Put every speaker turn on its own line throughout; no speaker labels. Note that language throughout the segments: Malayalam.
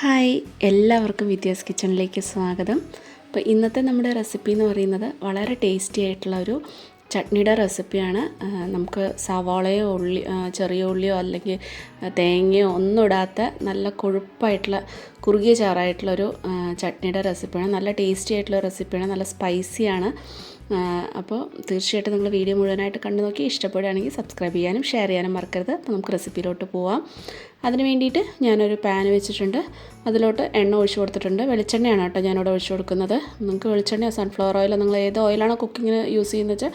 ഹായ് എല്ലാവർക്കും വിദ്യാസ് കിച്ചണിലേക്ക് സ്വാഗതം. അപ്പോൾ ഇന്നത്തെ നമ്മുടെ റെസിപ്പി എന്ന് പറയുന്നത് വളരെ ടേസ്റ്റി ആയിട്ടുള്ള ഒരു ചട്നിയുടെ റെസിപ്പിയാണ്. നമുക്ക് സവാളയോ ഉള്ളി ചെറിയ ഉള്ളിയോ അല്ലെങ്കിൽ തേങ്ങയോ ഒന്നും ഇടാത്ത നല്ല കൊഴുപ്പായിട്ടുള്ള കുറുകിയ ചാറായിട്ടുള്ളൊരു ചട്നിയുടെ റെസിപ്പിയാണ്. നല്ല ടേസ്റ്റി ആയിട്ടുള്ള റെസിപ്പിയാണ്. നല്ല സ്പൈസിയാണ്. അപ്പോൾ തീർച്ചയായിട്ടും നിങ്ങൾ വീഡിയോ മുഴുവനായിട്ട് കണ്ടു നോക്കി ഇഷ്ടപ്പെടുകയാണെങ്കിൽ സബ്സ്ക്രൈബ് ചെയ്യാനും ഷെയർ ചെയ്യാനും മറക്കരുത്. അപ്പോൾ നമുക്ക് റെസിപ്പിയിലോട്ട് പോവാം. അതിന് വേണ്ടിയിട്ട് ഞാനൊരു പാൻ വെച്ചിട്ടുണ്ട്. അതിലോട്ട് എണ്ണ ഒഴിച്ചു കൊടുത്തിട്ടുണ്ട്. വെളിച്ചെണ്ണയാണ് കേട്ടോ ഞാനിവിടെ ഒഴിച്ചു കൊടുക്കുന്നത്. നിങ്ങൾക്ക് വെളിച്ചെണ്ണയോ സൺഫ്ലവർ ഓയിലോ നിങ്ങൾ ഏത് ഓയിലാണോ കുക്കിങ്ങിന് യൂസ് ചെയ്യുന്നത് വെച്ചാൽ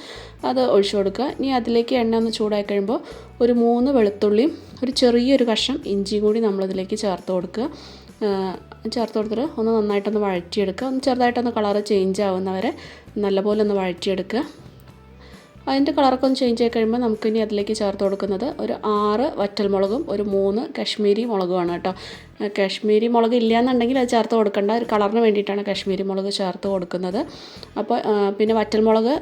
അത് ഒഴിച്ചു കൊടുക്കുക. ഇനി അതിലേക്ക് എണ്ണ ഒന്ന് ചൂടായി കഴിയുമ്പോൾ ഒരു മൂന്ന് വെളുത്തുള്ളിയും ഒരു ചെറിയൊരു കഷ്ണം ഇഞ്ചി കൂടി നമ്മളിതിലേക്ക് ചേർത്ത് കൊടുക്കുക. ചേർത്ത് കൊടുത്തിട്ട് ഒന്ന് നന്നായിട്ടൊന്ന് വഴറ്റിയെടുക്കുക. ഒന്ന് ചെറുതായിട്ടൊന്ന് കളറ് ചേഞ്ച് ആവുന്നവരെ നല്ലപോലെ ഒന്ന് വഴറ്റിയെടുക്കുക. അതിന്റെ കളറൊക്കെ ഒന്ന് ചേഞ്ച് ആയി കഴിയുമ്പോൾ നമുക്കിനി അതിലേക്ക് ചേർത്ത് കൊടുക്കുന്നത് ഒരു ആറ് വറ്റൽമുളകും ഒരു മൂന്ന് കാശ്മീരി മുളകുമാണ് കേട്ടോ. കാശ്മീരി മുളക് ഇല്ലയെന്നുണ്ടെങ്കിൽ അത് ചേർത്ത് കൊടുക്കേണ്ട. ഒരു കളറിന് വേണ്ടിയിട്ടാണ് കാശ്മീരി മുളക് ചേർത്ത് കൊടുക്കുന്നത്. അപ്പോൾ പിന്നെ വറ്റൽമുളക്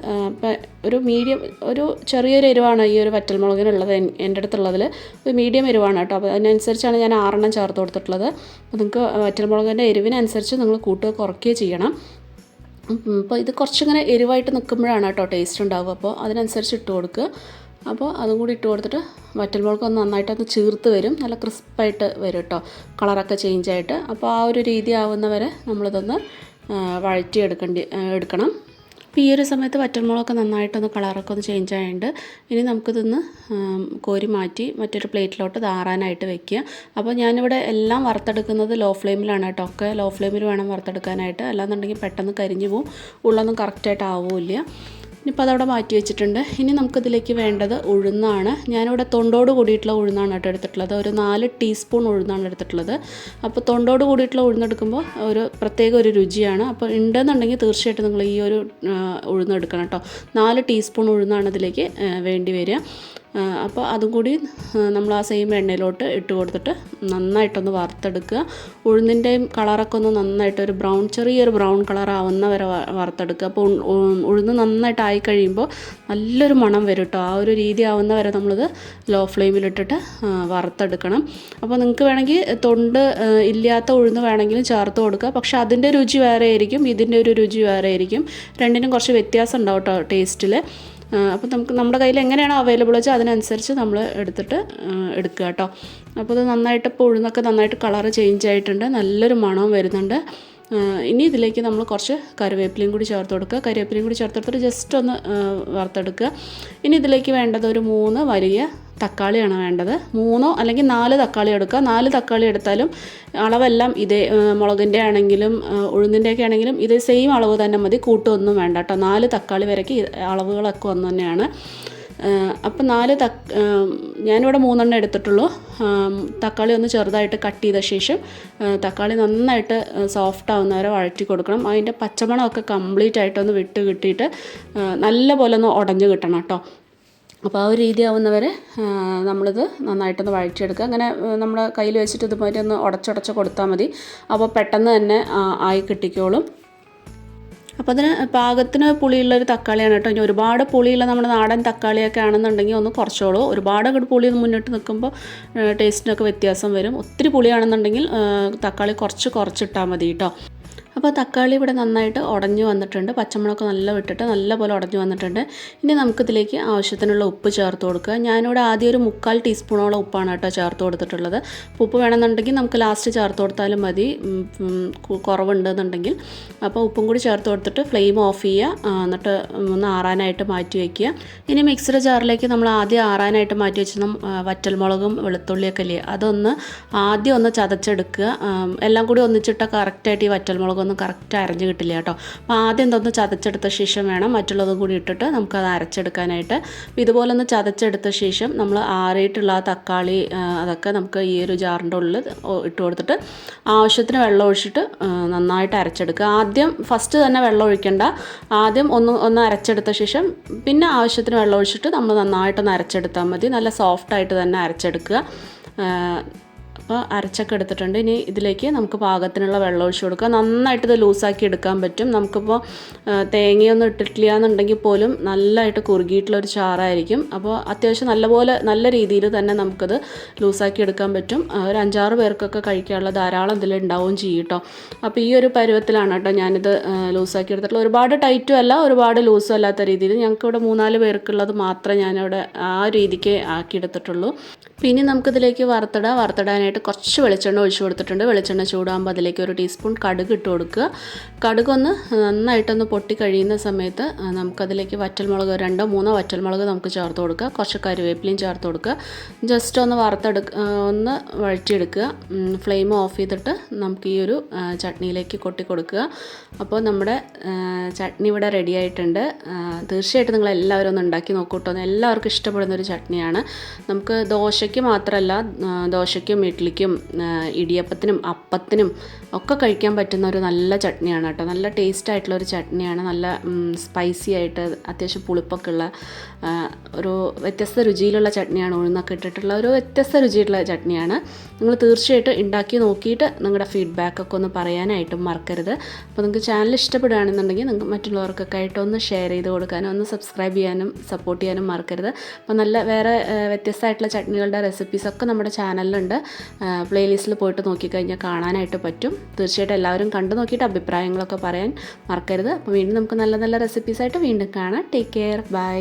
ഒരു മീഡിയം ഒരു ചെറിയൊരു എരിവാണ് ഈ ഒരു വറ്റൽമുളകിനുള്ളത് മുളകിനുള്ളത് എന്റെ അടുത്തുള്ളതിൽ ഒരു മീഡിയം എരിവാണ് കേട്ടോ. അപ്പോൾ അതിനനുസരിച്ചാണ് ഞാൻ ആറെണ്ണം ചേർത്ത് കൊടുത്തിട്ടുള്ളത്. അപ്പോൾ നിങ്ങൾക്ക് വറ്റൽമുളകിന്റെ എരിവിനനുസരിച്ച് നിങ്ങൾ കൂട്ടുക കുറയ്ക്കുകയോ ചെയ്യണം. അപ്പോൾ ഇത് കുറച്ചിങ്ങനെ എരിവായിട്ട് നിൽക്കുമ്പോഴാണ് കേട്ടോ ടേസ്റ്റ് ഉണ്ടാവുക. അപ്പോൾ അതിനനുസരിച്ച് ഇട്ട് കൊടുക്കുക. അപ്പോൾ അതും കൂടി ഇട്ട് കൊടുത്തിട്ട് വറ്റൽമുളക് ഒന്ന് നന്നായിട്ട് നന്നായിട്ടൊന്ന് ചീർത്ത് വരും. നല്ല ക്രിസ്പായിട്ട് വരും കേട്ടോ. കളറൊക്കെ ചേഞ്ച് ആയിട്ട്. അപ്പോൾ ആ ഒരു രീതി ആവുന്നവരെ നമ്മളിതൊന്ന് വഴറ്റി എടുക്കേണ്ടി എടുക്കണം. അപ്പോൾ ഈ ഒരു സമയത്ത് വറ്റൽമുളകൊക്കെ നന്നായിട്ടൊന്ന് കളറൊക്കെ ഒന്ന് ചേഞ്ച് ആയതുകൊണ്ട് ഇനി നമുക്കിതൊന്ന് കോരി മാറ്റി മറ്റൊരു പ്ലേറ്റിലോട്ട് താറാനായിട്ട് വെക്കുക. അപ്പോൾ ഞാനിവിടെ എല്ലാം വറുത്തെടുക്കുന്നത് ലോ ഫ്ലെയിമിലാണ് കേട്ടോ. ഒക്കെ ലോ ഫ്ലെയിമിൽ വേണം വറുത്തെടുക്കാനായിട്ട്. അല്ലാന്നുണ്ടെങ്കിൽ പെട്ടെന്ന് കരിഞ്ഞു പോവും. ഉള്ളൊന്നും കറക്റ്റായിട്ട് ആവില്ല. ഇനിയിപ്പോൾ അതവിടെ മാറ്റി വെച്ചിട്ടുണ്ട്. ഇനി നമുക്കിതിലേക്ക് വേണ്ടത് ഉഴുന്നാണ്. ഞാനിവിടെ തൊണ്ടോട് കൂടിയിട്ടുള്ള ഉഴുന്നാണ് കേട്ടോ എടുത്തിട്ടുള്ളത്. ഒരു നാല് ടീസ്പൂൺ ഉഴുന്നാണ് എടുത്തിട്ടുള്ളത്. അപ്പോൾ തൊണ്ടോട് കൂടിയിട്ടുള്ള ഉഴുന്നെടുക്കുമ്പോൾ ഒരു പ്രത്യേക ഒരു രുചിയാണ്. അപ്പോൾ ഉണ്ടെന്നുണ്ടെങ്കിൽ തീർച്ചയായിട്ടും നിങ്ങൾ ഈ ഒരു ഉഴുന്നെടുക്കണം കേട്ടോ. നാല് ടീസ്പൂൺ ഉഴുന്നാണ് ഇതിലേക്ക് വേണ്ടി വരിക. അപ്പോൾ അതും കൂടി നമ്മൾ ആ സെയിം എണ്ണയിലോട്ട് ഇട്ട് കൊടുത്തിട്ട് നന്നായിട്ടൊന്ന് വറുത്തെടുക്കുക. ഉഴുന്നിന്റെയും കളറൊക്കെ ഒന്ന് നന്നായിട്ട് ഒരു ബ്രൗൺ ചെറിയൊരു ബ്രൗൺ കളർ ആവുന്ന വരെ വറുത്തെടുക്കുക. അപ്പോൾ ഉഴുന്ന് നന്നായിട്ട് ആയി കഴിയുമ്പോൾ നല്ലൊരു മണം വരും കേട്ടോ. ആ ഒരു രീതി ആവുന്ന വരെ നമ്മളിത് ലോ ഫ്ലെയിമിലിട്ടിട്ട് വറുത്തെടുക്കണം. അപ്പോൾ നിങ്ങൾക്ക് വേണമെങ്കിൽ തൊണ്ട് ഇല്ലാത്ത ഉഴുന്ന് വേണമെങ്കിലും ചേർത്ത് കൊടുക്കുക. പക്ഷേ അതിന്റെ രുചി വേറെ ആയിരിക്കും ഇതിന്റെ ഒരു രുചി വേറെ ആയിരിക്കും. രണ്ടിനും കുറച്ച് വ്യത്യാസം ഉണ്ടാവും കേട്ടോ ടേസ്റ്റിൽ അപ്പോൾ നമുക്ക് നമ്മുടെ കയ്യിൽ എങ്ങനെയാണോ അവൈലബിൾ വെച്ചാൽ അതിനനുസരിച്ച് നമ്മൾ എടുത്തിട്ട് എടുക്കുക കേട്ടോ. അപ്പോൾ ഇത് നന്നായിട്ട് ഇപ്പോൾ ഉഴുന്നൊക്കെ നന്നായിട്ട് കളറ് ചേഞ്ച് ആയിട്ടുണ്ട്. നല്ലൊരു മണവും വരുന്നുണ്ട്. ഇനി ഇതിലേക്ക് നമ്മൾ കുറച്ച് കറിവേപ്പിലയും കൂടി ചേർത്ത് കൊടുക്കുക. കറിവേപ്പിലയും കൂടി ചേർത്ത് കൊടുത്തിട്ട് ജസ്റ്റ് ഒന്ന് വറുത്തെടുക്കുക. ഇനി ഇതിലേക്ക് വേണ്ടത് ഒരു മൂന്ന് വലിയ തക്കാളിയാണ് വേണ്ടത്. മൂന്നോ അല്ലെങ്കിൽ നാല് തക്കാളി എടുക്കുക. നാല് തക്കാളി എടുത്താലും അളവെല്ലാം ഇതേ മുളകിന്റെ ആണെങ്കിലും ഉഴുന്നിന്റെയൊക്കെ ആണെങ്കിലും ഇത് സെയിം അളവ് തന്നെ മതി. കൂട്ടൊന്നും വേണ്ട കേട്ടോ. നാല് തക്കാളി വരയ്ക്ക് അളവുകളൊക്കെ ഒന്ന് തന്നെയാണ്. അപ്പം നാല് തക്ക ഞാനിവിടെ മൂന്നെണ്ണം എടുത്തിട്ടുള്ളൂ. തക്കാളി ഒന്ന് ചെറുതായിട്ട് കട്ട് ചെയ്ത ശേഷം തക്കാളി നന്നായിട്ട് സോഫ്റ്റ് ആവുന്നവരെ വഴറ്റി കൊടുക്കണം. അതിന്റെ പച്ചമണമൊക്കെ കംപ്ലീറ്റ് ആയിട്ടൊന്ന് വിട്ട് കിട്ടിയിട്ട് നല്ല പോലെ ഒന്ന് ഉടഞ്ഞ് കിട്ടണം കേട്ടോ. അപ്പോൾ ആ ഒരു രീതി ആവുന്നവരെ നമ്മളിത് നന്നായിട്ടൊന്ന് വഴറ്റിയെടുക്കുക. അങ്ങനെ നമ്മുടെ കയ്യിൽ വെച്ചിട്ട് ഇതുമാതിരി ഒന്ന് ഉടച്ചുടച്ച് കൊടുത്താൽ മതി. അപ്പോൾ പെട്ടെന്ന് തന്നെ ആയി കിട്ടിക്കോളും. അപ്പോൾ അതിന് പാകത്തിന് പുളിയുള്ളൊരു തക്കാളിയാണ് കേട്ടോ. ഇനി ഒരുപാട് പുളിയുള്ള നമ്മുടെ നാടൻ തക്കാളിയൊക്കെ ആണെന്നുണ്ടെങ്കിൽ ഒന്ന് കുറച്ചോളൂ. ഒരുപാട് അങ്ങോട്ട് പുളി മുന്നിട്ട് നിൽക്കുമ്പോൾ ടേസ്റ്റിനൊക്കെ വ്യത്യാസം വരും. ഒത്തിരി പുളിയാണെന്നുണ്ടെങ്കിൽ തക്കാളി കുറച്ച് കുറച്ചിട്ടാൽ മതി കേട്ടോ. അപ്പോൾ തക്കാളി ഇവിടെ നന്നായിട്ട് ഉടഞ്ഞു വന്നിട്ടുണ്ട്. പച്ചമുളകൊക്കെ നല്ല വിട്ടിട്ട് നല്ലപോലെ ഉടഞ്ഞു വന്നിട്ടുണ്ട്. ഇനി നമുക്കിതിലേക്ക് ആവശ്യത്തിനുള്ള ഉപ്പ് ചേർത്ത് കൊടുക്കുക. ഞാനിവിടെ ആദ്യം ഒരു മുക്കാൽ ടീസ്പൂണോളം ഉപ്പാണ് കേട്ടോ ചേർത്ത് കൊടുത്തിട്ടുള്ളത്. ഉപ്പ് വേണമെന്നുണ്ടെങ്കിൽ നമുക്ക് ലാസ്റ്റ് ചേർത്ത് കൊടുത്താലും മതി. കുറവുണ്ടെന്നുണ്ടെങ്കിൽ. അപ്പോൾ ഉപ്പും കൂടി ചേർത്ത് കൊടുത്തിട്ട് ഫ്ലെയിം ഓഫ് ചെയ്യുക. എന്നിട്ട് ഒന്ന് ആറാനായിട്ട് മാറ്റി വയ്ക്കുക. ഇനി മിക്സിയുടെ ജാറിലേക്ക് നമ്മൾ ആദ്യം ആറാനായിട്ട് മാറ്റി വെച്ചിരുന്ന വറ്റൽമുളകും വെളുത്തുള്ളിയൊക്കെ ഇല്ലേ അതൊന്ന് ആദ്യം ഒന്ന് ചതച്ചെടുക്കുക. എല്ലാം കൂടി ഒന്നിച്ചിട്ട് കറക്റ്റായിട്ട് ഈ വറ്റൽമുളകൊന്നും കറക്റ്റ് അരഞ്ഞ് കിട്ടില്ല കേട്ടോ. അപ്പോൾ ആദ്യം ഇതൊന്ന് ചതച്ചെടുത്ത ശേഷം വേണം മറ്റുള്ളതും കൂടി ഇട്ടിട്ട് നമുക്കത് അരച്ചെടുക്കാനായിട്ട്. ഇതുപോലെ ഒന്ന് ചതച്ചെടുത്ത ശേഷം നമ്മൾ ആറിയിട്ടുള്ള ആ തക്കാളി അതൊക്കെ നമുക്ക് ഈ ഒരു ജാറിന്റെ ഉള്ളിൽ ഇട്ട് കൊടുത്തിട്ട് ആവശ്യത്തിന് വെള്ളം ഒഴിച്ചിട്ട് നന്നായിട്ട് അരച്ചെടുക്കുക. ആദ്യം ഫസ്റ്റ് തന്നെ വെള്ളം ഒഴിക്കേണ്ട. ആദ്യം ഒന്ന് ഒന്ന് അരച്ചെടുത്ത ശേഷം പിന്നെ ആവശ്യത്തിന് വെള്ളം ഒഴിച്ചിട്ട് നമ്മൾ നന്നായിട്ടൊന്ന് അരച്ചെടുത്താൽ മതി. നല്ല സോഫ്റ്റായിട്ട് തന്നെ അരച്ചെടുക്കുക. അപ്പോൾ അരച്ചൊക്കെ എടുത്തിട്ടുണ്ട്. ഇനി ഇതിലേക്ക് നമുക്ക് പാകത്തിനുള്ള വെള്ളം ഒഴിച്ച് കൊടുക്കുക നന്നായിട്ട് ഇത് ലൂസാക്കി എടുക്കാൻ പറ്റും. നമുക്കിപ്പോൾ തേങ്ങയൊന്നും ഇട്ടിട്ടില്ല എന്നുണ്ടെങ്കിൽ പോലും നല്ലതായിട്ട് കുറുകിയിട്ടുള്ള ഒരു ചാറായിരിക്കും. അപ്പോൾ അത്യാവശ്യം നല്ലപോലെ നല്ല രീതിയിൽ തന്നെ നമുക്കത് ലൂസാക്കി എടുക്കാൻ പറ്റും. ഒരു അഞ്ചാറ് പേർക്കൊക്കെ കഴിക്കാനുള്ള ധാരാളം ഇതിൽ ഉണ്ടാവുകയും ചെയ്യും കേട്ടോ അപ്പോൾ ഈ ഒരു പരുവത്തിലാണ് കേട്ടോ ഞാനിത് ലൂസാക്കി എടുത്തിട്ടുള്ളത്. ഒരുപാട് ടൈറ്റും അല്ല ഒരുപാട് ലൂസും അല്ലാത്ത രീതിയിൽ ഞങ്ങൾക്ക് ഇവിടെ മൂന്നാൽ പേർക്കുള്ളത് മാത്രമേ ഞാനിവിടെ ആ രീതിക്ക് ആക്കിയെടുത്തിട്ടുള്ളൂ പിന്നെ നമുക്കിതിലേക്ക് വറുത്തിടാം. വറുത്തിടാനായിട്ട് കുറച്ച് വെളിച്ചെണ്ണ ഒഴിച്ച് കൊടുത്തിട്ടുണ്ട്. വെളിച്ചെണ്ണ ചൂടാകുമ്പോൾ അതിലേക്ക് ഒരു ടീസ്പൂൺ കടുക് ഇട്ട് കൊടുക്കുക. കടുകൊന്ന് നന്നായിട്ടൊന്ന് പൊട്ടി കഴിയുന്ന സമയത്ത് നമുക്കതിലേക്ക് വറ്റൽമുളക് രണ്ടോ മൂന്നോ വറ്റൽമുളക് നമുക്ക് ചേർത്ത് കൊടുക്കുക. കുറച്ച് കരുവേപ്പിലയും ചേർത്ത് കൊടുക്കുക. ജസ്റ്റ് ഒന്ന് വറുത്തെടുക്ക ഒന്ന് വഴറ്റിയെടുക്കുക. ഫ്ലെയിം ഓഫ് ചെയ്തിട്ട് നമുക്ക് ഈ ഒരു ചട്നിയിലേക്ക് കൊട്ടി കൊടുക്കുക. അപ്പോൾ നമ്മുടെ ചട്നി ഇവിടെ റെഡി ആയിട്ടുണ്ട്. തീർച്ചയായിട്ടും നിങ്ങൾ എല്ലാവരും ഒന്ന് ഉണ്ടാക്കി നോക്കൂട്ടോ എല്ലാവർക്കും ഇഷ്ടപ്പെടുന്ന ഒരു ചട്നിയാണ്. നമുക്ക് ദോശയ്ക്ക് മാത്രമല്ല ദോശയ്ക്കും ഇഡ്ഡലിക്കും ഇടിയപ്പത്തിനും അപ്പത്തിനും ഒക്കെ കഴിക്കാൻ പറ്റുന്ന ഒരു നല്ല ചട്നിയാണ് കേട്ടോ. നല്ല ടേസ്റ്റ് ആയിട്ടുള്ള ഒരു ചട്നിയാണ്. നല്ല സ്പൈസി ആയിട്ട് അത്യാവശ്യം പുളിപ്പൊക്കെ ഉള്ള ഒരു വ്യത്യസ്ത രുചിയിലുള്ള ചട്നിയാണ്. ഉഴുന്നൊക്കെ ഇട്ടിട്ടുള്ള ഒരു വ്യത്യസ്ത രുചിയുള്ള ചട്നിയാണ്. നിങ്ങൾ തീർച്ചയായിട്ടും ഉണ്ടാക്കി നോക്കിയിട്ട് നിങ്ങളുടെ ഫീഡ്ബാക്കൊക്കെ ഒന്ന് പറയാനായിട്ടും മറക്കരുത്. അപ്പോൾ നിങ്ങൾക്ക് ചാനൽ ഇഷ്ടപ്പെടുകയാണെന്നുണ്ടെങ്കിൽ നിങ്ങൾക്ക് മറ്റുള്ളവർക്കൊക്കെ ആയിട്ട് ഒന്ന് ഷെയർ ചെയ്ത് കൊടുക്കാനും ഒന്ന് സബ്സ്ക്രൈബ് ചെയ്യാനും സപ്പോർട്ട് ചെയ്യാനും മറക്കരുത്. അപ്പോൾ നല്ല വേറെ വ്യത്യസ്തമായിട്ടുള്ള ചട്നികളുടെ റെസിപ്പീസൊക്കെ നമ്മുടെ ചാനലിലുണ്ട് പ്ലേലിസ്റ്റിൽ പോയിട്ട് നോക്കിക്കഴിഞ്ഞാൽ കാണാനായിട്ട് പറ്റും. തീർച്ചയായിട്ടും എല്ലാവരും കണ്ടു നോക്കിയിട്ട് അഭിപ്രായങ്ങളൊക്കെ പറയാൻ മറക്കരുത്. അപ്പോൾ വീണ്ടും നമുക്ക് നല്ല നല്ല റെസിപ്പീസായിട്ട് വീണ്ടും കാണാം. Take care bye